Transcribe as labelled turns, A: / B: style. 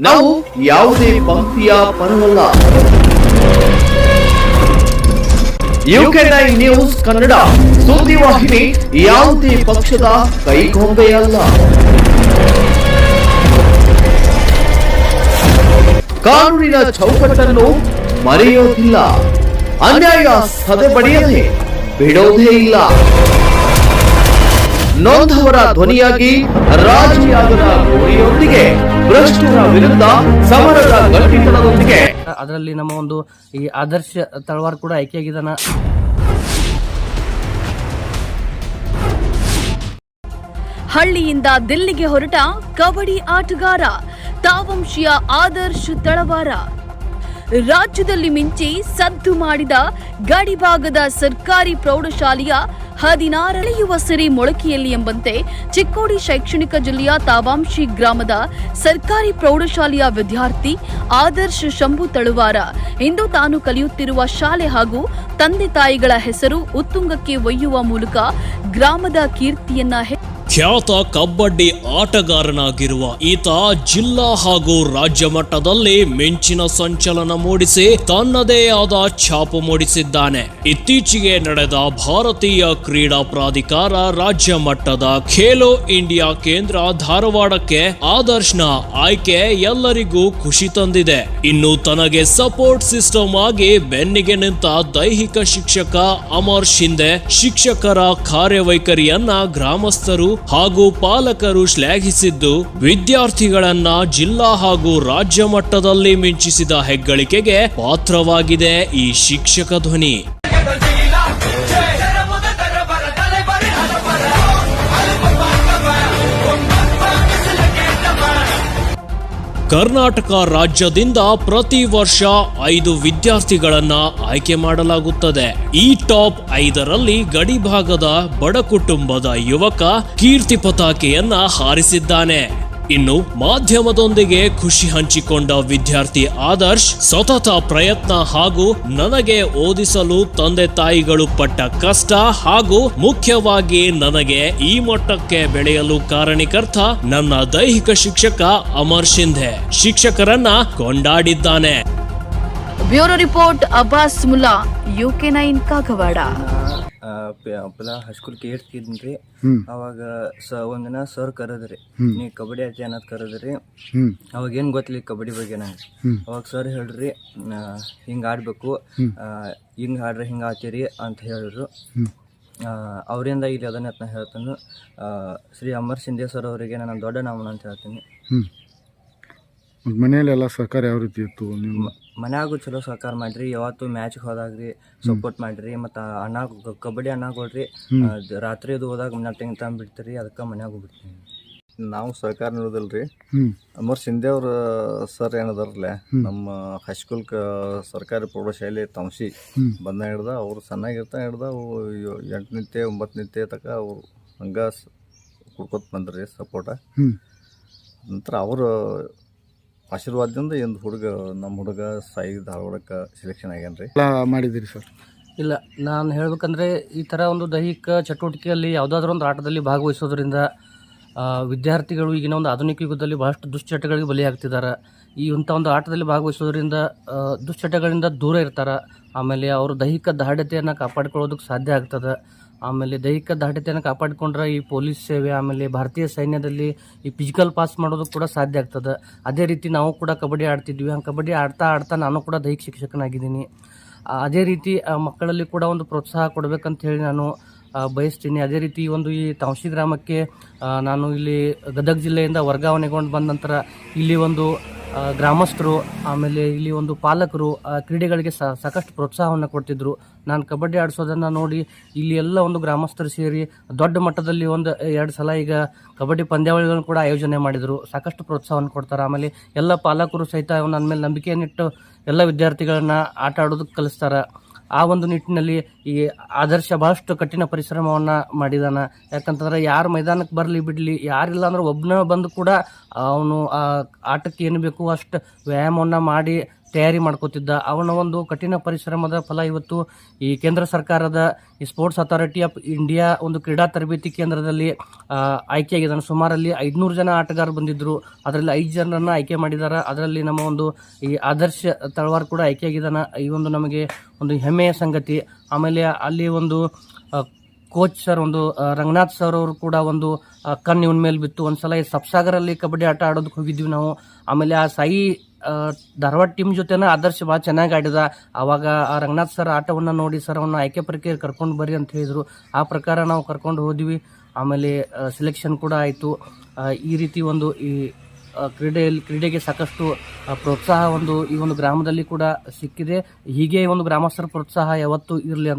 A: ನಾವು ಯಾವುದೇ ಪಂಕ್ತಿಯ ಪರವಲ್ಲ. UK nine news Kannada. ಸುದ್ದಿವಾಹಿನಿ ಯಾವುದೇ ಪಕ್ಷದ ಕೈಗೊಂಬೆಯಲ್ಲ ಕಾನೂನಿನ ಚೌಕಟ್ಟನ್ನು ಮರೆಯೋದಿಲ್ಲ. ಅನ್ಯಾಯ ಸದೆ ಬಡಿಯದೆ ಬಿಡೋದೇ ಇಲ್ಲ. ನೊಂದವರ ಧ್ವನಿಯಾಗಿ ರಾಜಿಯಾಗದ ಗುರಿಯೊಂದಿಗೆ ಭ್ರಷ್ಟರ ವಿರುದ್ಧ ಸಮರದ ಗಟ್ಟಿತನದೊಂದಿಗೆ.
B: ಅದರಲ್ಲಿ ನಮ್ಮ ಒಂದು ಈ ಆದರ್ಶ ತಳವಾರ್ ಕೂಡ ಆಯ್ಕೆಯಾಗಿದ್ದಾನ.
C: ಹಳ್ಳಿಯಿಂದ ದಿಲ್ಲಿಗೆ ಹೊರಟ ಕಬಡ್ಡಿ ಆಟಗಾರ ತಾವಂಶಿಯ ಆದರ್ಶ ತಳವಾರ. ರಾಜ್ಯದಲ್ಲಿ ಮಿಂಚಿ ಸದ್ದು ಮಾಡಿದ ಗಡಿಭಾಗದ ಸರ್ಕಾರಿ ಪ್ರೌಢಶಾಲೆಯ ಹದಿನಾರಳೆಯುವ ಸಿರಿ ಮೊಳಕೆಯಲ್ಲಿ ಎಂಬಂತೆ ಚಿಕ್ಕೋಡಿ ಶೈಕ್ಷಣಿಕ ಜಿಲ್ಲೆಯ ತಾವಾಂಶಿ ಗ್ರಾಮದ ಸರ್ಕಾರಿ ಪ್ರೌಢಶಾಲೆಯ ವಿದ್ಯಾರ್ಥಿ ಆದರ್ಶ ಶಂಭು ತಳುವಾರ ಇಂದು ತಾನು ಕಲಿಯುತ್ತಿರುವ ಶಾಲೆ ಹಾಗೂ ತಂದೆ ತಾಯಿಗಳ ಹೆಸರು ಉತ್ತುಂಗಕ್ಕೆ ಒಯ್ಯುವ ಮೂಲಕ ಗ್ರಾಮದ ಕೀರ್ತಿಯನ್ನ
D: ಖ್ಯಾತ ಕಬಡ್ಡಿ ಆಟಗಾರನಾಗಿರುವ ಈತ ಜಿಲ್ಲಾ ಹಾಗೂ ರಾಜ್ಯ ಮಟ್ಟದಲ್ಲಿ ಮಿಂಚಿನ ಸಂಚಲನ ಮೂಡಿಸಿ ತನ್ನದೇ ಆದ ಛಾಪು ಮೂಡಿಸಿದ್ದಾನೆ. ಇತ್ತೀಚೆಗೆ ನಡೆದ ಭಾರತೀಯ ಕ್ರೀಡಾ ಪ್ರಾಧಿಕಾರ ರಾಜ್ಯ ಮಟ್ಟದ ಖೇಲೋ ಇಂಡಿಯಾ ಕೇಂದ್ರ ಧಾರವಾಡಕ್ಕೆ ಆದರ್ಶನ ಆಯ್ಕೆ ಎಲ್ಲರಿಗೂ ಖುಷಿ ತಂದಿದೆ. ಇನ್ನು ತನಗೆ ಸಪೋರ್ಟ್ ಸಿಸ್ಟಮ್ ಆಗಿ ಬೆನ್ನಿಗೆ ನಿಂತ ದೈಹಿಕ ಶಿಕ್ಷಕ ಅಮರ್ ಶಿಂದೆ ಶಿಕ್ಷಕರ ಕಾರ್ಯವೈಖರಿಯನ್ನ ಗ್ರಾಮಸ್ಥರು ಹಾಗೂ ಪಾಲಕರು ಶ್ಲಾಘಿಸಿದ್ದು ವಿದ್ಯಾರ್ಥಿಗಳನ್ನ ಜಿಲ್ಲಾ ಹಾಗೂ ರಾಜ್ಯ ಮಟ್ಟದಲ್ಲಿ ಮಿಂಚಿಸಿದ ಹೆಗ್ಗಳಿಕೆಗೆ ಪಾತ್ರವಾಗಿದೆ ಈ ಶಿಕ್ಷಕ ಧ್ವನಿ. ಕರ್ನಾಟಕ ರಾಜ್ಯದಿಂದ ಪ್ರತಿ ವರ್ಷ ಐದು ವಿದ್ಯಾರ್ಥಿಗಳನ್ನ ಆಯ್ಕೆ ಮಾಡಲಾಗುತ್ತದೆ. ಈ ಟಾಪ್ ಐದರಲ್ಲಿ ಗಡಿಭಾಗದ ಬಡ ಕುಟುಂಬದ ಯುವಕ ಕೀರ್ತಿ ಪತಾಕೆಯನ್ನ ಹಾರಿಸಿದ್ದಾನೆ. ಇನ್ನು ಮಾಧ್ಯಮದೊಂದಿಗೆ ಖುಷಿ ಹಂಚಿಕೊಂಡ ವಿದ್ಯಾರ್ಥಿ ಆದರ್ಶ್ ಸತತ ಪ್ರಯತ್ನ ಹಾಗೂ ನನಗೆ ಓದಿಸಲು ತಂದೆ ತಾಯಿಗಳು ಪಟ್ಟ ಕಷ್ಟ ಹಾಗೂ ಮುಖ್ಯವಾಗಿ ನನಗೆ ಈ ಮಟ್ಟಕ್ಕೆ ಬೆಳೆಯಲು ಕಾರಣೀಕರ್ತ ನನ್ನ ದೈಹಿಕ ಶಿಕ್ಷಕ ಅಮರ್ ಶಿಂಧೆ. ಶಿಕ್ಷಕರನ್ನ ಕೊಂಡಾಡಿದ್ದಾನೆ.
C: Bureau report Abbas Mulla UK nine, Kagwad.
E: ಹೈಸ್ಕೂಲ್ಗೆ ಕೇಳ್ತಿದ್ರಿ ರೀ. ಅವಾಗ ಸ ಒಂದಿನ ಸರ್ ಕರೆದ್ರಿ. ನೀ ಕಬಡ್ಡಿ ಆಡ್ತಿ ಅನ್ನೋದು ಕರೆದ್ರಿ ಅವಾಗ ಏನು ಗೊತ್ತಿಲ್ಲ ಕಬಡ್ಡಿ ಬಗ್ಗೆ ನಂಗೆ. ಅವಾಗ ಸರ್ ಹೇಳ್ರಿ ಹಿಂಗೆ ಆಡಬೇಕು. ಹಿಂಗ ಆಡ್ರಿ ಹಿಂಗ ಆಡ್ತೀರಿ ಅಂತ ಹೇಳಿದ್ರು. ಅವರಿಂದ ಇಲ್ಲಿ ಅದನ್ನ ಹೇಳ್ತಾನು. ಶ್ರೀ ಅಮರ್ ಶಿಂದೆ ಸರ್ ಅವರಿಗೆ ನಾನು ದೊಡ್ಡ ನಾಮನ ಅಂತ ಹೇಳ್ತೀನಿ.
F: ಮತ್ತು ಮನೆಯಲ್ಲೆಲ್ಲ ಸಹಕಾರ ಯಾವ ರೀತಿ ಇತ್ತು? ನಿಮ್ಮ
E: ಮನ್ಯಾಗೂ ಚಲೋ ಸಹಕಾರ ಮಾಡ್ರಿ ಯಾವತ್ತು ಮ್ಯಾಚ್ಗೆ ಹೋದಾಗ್ರಿ ಸಪೋರ್ಟ್ ಮಾಡ್ರಿ ಮತ್ತು ಅಣ್ಣ ಕಬಡ್ಡಿ ಕಬಡ್ಡಿ ಅಣ್ಣಗೊಳ್ರಿ ರಾತ್ರಿ ಅದು ಹೋದಾಗ ಮನ್ಯಾಗ ತೆಂಗ್ ತಂದು ಬಿಡ್ತೀರಿ ಅದಕ್ಕೆ ಮನ್ಯಾಗ ಬಿಡ್ತೀನಿ
G: ನಾವು ಸಹಕಾರ ನೀಡೋದಿಲ್ಲ
F: ರೀ
G: ಅಮರ್ ಶಿಂದೆ ಅವ್ರ ಸರ್ ಏನದಾರಲ್ಲ ನಮ್ಮ ಹೈಸ್ಕೂಲ್ ಕ ಸರ್ಕಾರಿ ಪ್ರೌಢಶಾಲೆ ತಮಸಿ ಬಂದ ಹಿಡ್ದ ಅವ್ರು ಸಣ್ಣಾಗಿರ್ತಾ ಹಿಡ್ದ ಅವು ಎಂಟು ನಿತ್ಯ ಒಂಬತ್ತು ನಿತ್ಯ ತಕ ಅವ್ರು ಹಂಗ ಕುಡ್ಕೊತ ಬಂದ್ರಿ ಸಪೋರ್ಟ ನಂತರ ಅವ್ರ ಆಶೀರ್ವಾದದಿಂದ ಒಂದು ಹುಡುಗ ನಮ್ಮ ಹುಡುಗ ಸಾಯಿ ಧಾರವಾಡಕ್ಕೆ ಸೆಲೆಕ್ಷನ್ ಆಗ್ಯಾನ್ರಿ.
F: ಮಾಡಿದ್ದೀರಿ ಸರ್?
B: ಇಲ್ಲ ನಾನು ಹೇಳ್ಬೇಕಂದ್ರೆ ಈ ಥರ ಒಂದು ದೈಹಿಕ ಚಟುವಟಿಕೆಯಲ್ಲಿ ಯಾವುದಾದ್ರೂ ಒಂದು ಆಟದಲ್ಲಿ ಭಾಗವಹಿಸೋದ್ರಿಂದ ವಿದ್ಯಾರ್ಥಿಗಳು ಈಗಿನ ಒಂದು ಆಧುನಿಕ ಯುಗದಲ್ಲಿ ಬಹಳಷ್ಟು ದುಶ್ಚಟಗಳಿಗೆ ಬಲಿಯಾಗ್ತಿದ್ದಾರೆ ಈ ಇಂಥ ಒಂದು ಆಟದಲ್ಲಿ ಭಾಗವಹಿಸೋದ್ರಿಂದ ದುಶ್ಚಟಗಳಿಂದ ದೂರ ಇರ್ತಾರೆ. ಆಮೇಲೆ ಅವರು ದೈಹಿಕ ದಾಢ್ಯತೆಯನ್ನು ಕಾಪಾಡಿಕೊಳ್ಳೋದಕ್ಕೆ ಸಾಧ್ಯ ಆಗ್ತದೆ. ಆಮೇಲೆ ದೈಹಿಕ ದಾಢ್ಯತೆಯನ್ನು ಕಾಪಾಡಿಕೊಂಡ್ರೆ ಈ ಪೊಲೀಸ್ ಸೇವೆ, ಆಮೇಲೆ ಭಾರತೀಯ ಸೈನ್ಯದಲ್ಲಿ ಈ ಫಿಸಿಕಲ್ ಪಾಸ್ ಮಾಡೋದು ಕೂಡ ಸಾಧ್ಯ ಆಗ್ತದೆ. ಅದೇ ರೀತಿ ನಾವು ಕೂಡ ಕಬಡ್ಡಿ ಆಡ್ತಿದ್ವಿ. ಹಂಗೆ ಕಬಡ್ಡಿ ಆಡ್ತಾ ಆಡ್ತಾ ನಾನು ಕೂಡ ದೈಹಿಕ ಶಿಕ್ಷಕನಾಗಿದ್ದೀನಿ. ಅದೇ ರೀತಿ ಮಕ್ಕಳಲ್ಲಿ ಕೂಡ ಒಂದು ಪ್ರೋತ್ಸಾಹ ಕೊಡಬೇಕಂತ ಹೇಳಿ ನಾನು ಬಯಸ್ತೀನಿ. ಅದೇ ರೀತಿ ಈ ಒಂದು ಈ ತಾಂಶಿ ಗ್ರಾಮಕ್ಕೆ ನಾನು ಇಲ್ಲಿ ಗದಗ ಜಿಲ್ಲೆಯಿಂದ ವರ್ಗಾವಣೆಗೊಂಡು ಬಂದ ನಂತರ ಇಲ್ಲಿ ಒಂದು ಗ್ರಾಮಸ್ಥರು, ಆಮೇಲೆ ಇಲ್ಲಿ ಒಂದು ಪಾಲಕರು ಕ್ರೀಡೆಗಳಿಗೆ ಸಾಕಷ್ಟು ಪ್ರೋತ್ಸಾಹವನ್ನು ಕೊಡ್ತಿದ್ರು. ನಾನು ಕಬಡ್ಡಿ ಆಡಿಸೋದನ್ನು ನೋಡಿ ಇಲ್ಲಿ ಎಲ್ಲ ಒಂದು ಗ್ರಾಮಸ್ಥರು ಸೇರಿ ದೊಡ್ಡ ಮಟ್ಟದಲ್ಲಿ ಒಂದು ಎರಡು ಸಲ ಈಗ ಕಬಡ್ಡಿ ಪಂದ್ಯಾವಳಿಗಳನ್ನು ಕೂಡ ಆಯೋಜನೆ ಮಾಡಿದರು. ಸಾಕಷ್ಟು ಪ್ರೋತ್ಸಾಹವನ್ನು ಕೊಡ್ತಾರೆ. ಆಮೇಲೆ ಎಲ್ಲ ಪಾಲಕರು ಸಹಿತ ನನ್ನ ಮೇಲೆ ನಂಬಿಕೆಯನ್ನಿಟ್ಟು ಎಲ್ಲ ವಿದ್ಯಾರ್ಥಿಗಳನ್ನ ಆಟ ಆಡೋದಕ್ಕೆ ಕಲಿಸ್ತಾರೆ. ಆ ಒಂದು ನಿಟ್ಟಿನಲ್ಲಿ ಈ ಆದರ್ಶ ಬಹಳಷ್ಟು ಕಠಿಣ ಪರಿಶ್ರಮವನ್ನು ಮಾಡಿದಾನ. ಯಾಕಂತಂದ್ರೆ ಯಾರು ಮೈದಾನಕ್ಕೆ ಬರಲಿ ಬಿಡಲಿ, ಯಾರಿಲ್ಲ ಅಂದ್ರೆ ಒಬ್ಬನೇ ಬಂದು ಕೂಡ ಅವನು ಆ ಆಟಕ್ಕೆ ಏನು ಬೇಕು ಅಷ್ಟು ವ್ಯಾಯಾಮವನ್ನು ಮಾಡಿ ತಯಾರಿ ಮಾಡ್ಕೋತಿದ್ದ ಅವನ ಒಂದು ಕಠಿಣ ಪರಿಶ್ರಮದ ಫಲ ಇವತ್ತು ಈ ಕೇಂದ್ರ ಸರ್ಕಾರದ ಈ ಸ್ಪೋರ್ಟ್ಸ್ ಅಥಾರಿಟಿ ಆಫ್ ಇಂಡಿಯಾ ಒಂದು ಕ್ರೀಡಾ ತರಬೇತಿ ಕೇಂದ್ರದಲ್ಲಿ ಆಯ್ಕೆಯಾಗಿದ್ದಾನೆ ಸುಮಾರಲ್ಲಿ ಐದುನೂರು ಜನ ಆಟಗಾರರು ಬಂದಿದ್ದರು ಅದರಲ್ಲಿ ಐದು ಜನರನ್ನು ಆಯ್ಕೆ ಮಾಡಿದ್ದಾರೆ ಅದರಲ್ಲಿ ನಮ್ಮ ಒಂದು ಈ ಆದರ್ಶ ತಳವಾರ್ ಕೂಡ ಆಯ್ಕೆಯಾಗಿದ್ದಾನೆ. ಈ ಒಂದು ನಮಗೆ ಒಂದು ಹೆಮ್ಮೆಯ ಸಂಗತಿ. ಆಮೇಲೆ ಅಲ್ಲಿ ಒಂದು ಕೋಚ್ ಸರ್ ಒಂದು ರಂಗನಾಥ್ ಸರ್ ಅವರು ಕೂಡ ಒಂದು ಕಣ್ಣು ಇವನ ಮೇಲೆ ಬಿತ್ತು. ಒಂದ್ಸಲ ಈ ಸಬ್ಸಾಗರಲ್ಲಿ ಕಬಡ್ಡಿ ಆಟ ಆಡೋದಕ್ಕೆ ಹೋಗಿದ್ವಿ ನಾವು. ಆಮೇಲೆ ಆ ಸಾಯಿ ಧಾರವಾಡ ಟೀಮ್ ಜೊತೆನ ಆದರ್ಶ ಭಾಳ ಚೆನ್ನಾಗಿ ಆಡಿದ. ಆವಾಗ ರಂಗನಾಥ್ ಸರ್ ಆಟವನ್ನು ನೋಡಿ ಸರ್ ಅವನ್ನ ಆಯ್ಕೆ ಪ್ರಕ್ರಿಯೆ ಕರ್ಕೊಂಡು ಬರ್ರಿ ಅಂತ ಹೇಳಿದ್ರು. ಆ ಪ್ರಕಾರ ನಾವು ಕರ್ಕೊಂಡು ಹೋದ್ವಿ. ಆಮೇಲೆ ಸೆಲೆಕ್ಷನ್ ಕೂಡ ಆಯಿತು. ಈ ರೀತಿ ಒಂದು ಈ ಕ್ರೀಡೆಯಲ್ಲಿ, ಕ್ರೀಡೆಗೆ ಸಾಕಷ್ಟು ಪ್ರೋತ್ಸಾಹ ಒಂದು ಈ ಒಂದು ಗ್ರಾಮದಲ್ಲಿ ಕೂಡ ಸಿಕ್ಕಿದೆ. ಹೀಗೆ ಒಂದು ಗ್ರಾಮಸ್ಥರ ಪ್ರೋತ್ಸಾಹ ಯಾವತ್ತೂ ಇರಲಿ